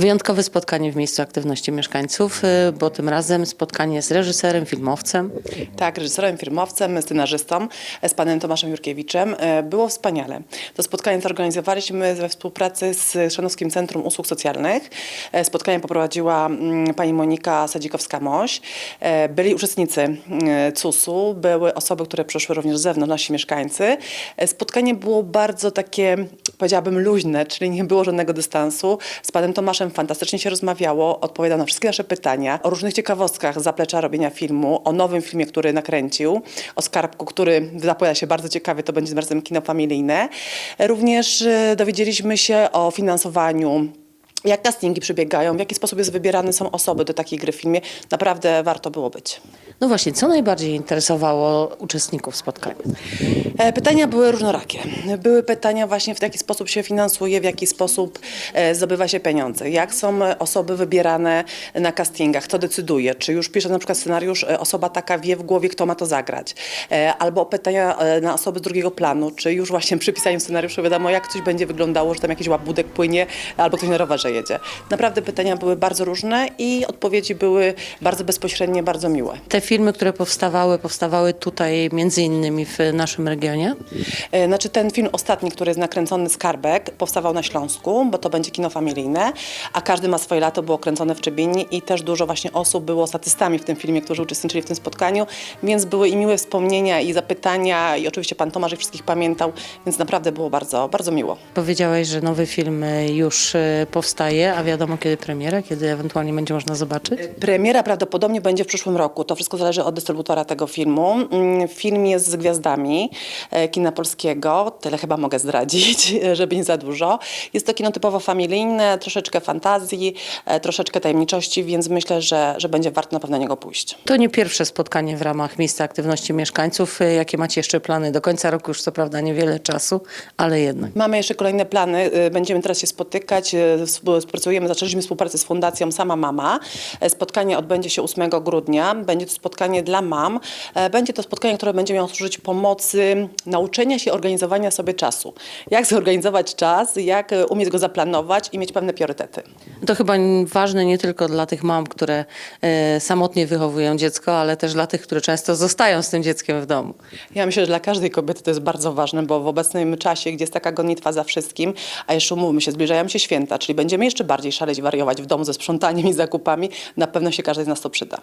Wyjątkowe spotkanie w miejscu aktywności mieszkańców, y, bo tym razem spotkanie z reżyserem, filmowcem. Tak, reżyserem, filmowcem, scenarzystą, e, z panem Tomaszem Jurkiewiczem. E, Było wspaniale. To spotkanie zorganizowaliśmy we współpracy z Szanowskim Centrum Usług Socjalnych. E, Spotkanie poprowadziła mm, pani Monika Sadzikowska-Moś. Byli uczestnicy mm, CUS-u, były osoby, które przyszły również z zewnątrz, nasi mieszkańcy. E, Spotkanie było bardzo takie, powiedziałabym, luźne, czyli nie było żadnego dystansu. Z panem Tomaszem fantastycznie się rozmawiało, odpowiadał na wszystkie nasze pytania, o różnych ciekawostkach z zaplecza robienia filmu, o nowym filmie, który nakręcił, o Skarbku, który zapowiada się bardzo ciekawie, to będzie tym razem kino familijne. Również e, dowiedzieliśmy się o finansowaniu jak castingi przebiegają, w jaki sposób jest wybierane są osoby do takiej gry w filmie. Naprawdę warto było być. No właśnie, co najbardziej interesowało uczestników spotkania? E, Pytania były różnorakie. Były pytania właśnie w jaki sposób się finansuje, w jaki sposób e, zdobywa się pieniądze, jak są osoby wybierane na castingach, kto decyduje, czy już pisze na przykład scenariusz, e, osoba taka wie w głowie, kto ma to zagrać, albo pytania na osoby z drugiego planu, czy już właśnie przy pisaniu scenariuszu wiadomo, jak coś będzie wyglądało, że tam jakiś łabudek płynie, albo ktoś na rowerze jedzie. Naprawdę pytania były bardzo różne i odpowiedzi były bardzo bezpośrednie, bardzo miłe. Te filmy, które powstawały, powstawały tutaj między innymi w naszym regionie. E, Znaczy ten film ostatni, który jest nakręcony Skarbek, powstawał na Śląsku, bo to będzie kino familijne, a każdy ma swoje lato, było kręcone w Trzebini i też dużo właśnie osób było statystami w tym filmie, którzy uczestniczyli w tym spotkaniu, więc były i miłe wspomnienia i zapytania i oczywiście pan Tomasz ich wszystkich pamiętał, więc naprawdę było bardzo, bardzo miło. Powiedziałeś, że nowy film y, już y, powstaje, a wiadomo kiedy premiera, kiedy ewentualnie będzie można zobaczyć? Premiera prawdopodobnie będzie w przyszłym roku. To wszystko zależy od dystrybutora tego filmu. Mm, Film jest z gwiazdami e, kina polskiego. Tyle chyba mogę zdradzić, żeby nie za dużo. Jest to kino typowo familijne, troszeczkę fantazji, e, troszeczkę tajemniczości, więc myślę, że, że będzie warto na pewno na niego pójść. To nie pierwsze spotkanie w ramach miejsca aktywności mieszkańców. Y, Jakie macie jeszcze plany? Do końca roku już co prawda niewiele czasu, ale jednak. Mamy jeszcze kolejne plany. Y, Będziemy teraz się spotykać. Współpracujemy, zaczęliśmy współpracę z Fundacją Sama Mama. E, Spotkanie odbędzie się 8 grudnia. Będzie to spotkanie dla mam. E, Będzie to spotkanie, które będzie miało służyć pomocy nauczenia się organizowania sobie czasu. Jak zorganizować czas, jak e, umieć go zaplanować i mieć pewne priorytety. To chyba ważne nie tylko dla tych mam, które samotnie wychowują dziecko, ale też dla tych, które często zostają z tym dzieckiem w domu. Ja myślę, że dla każdej kobiety to jest bardzo ważne, bo w obecnym czasie, gdzie jest taka gonitwa za wszystkim, a jeszcze umówmy się, zbliżają się święta, czyli będziemy jeszcze bardziej szaleć, wariować w domu ze sprzątaniem i zakupami, na pewno się każdej z nas to przyda.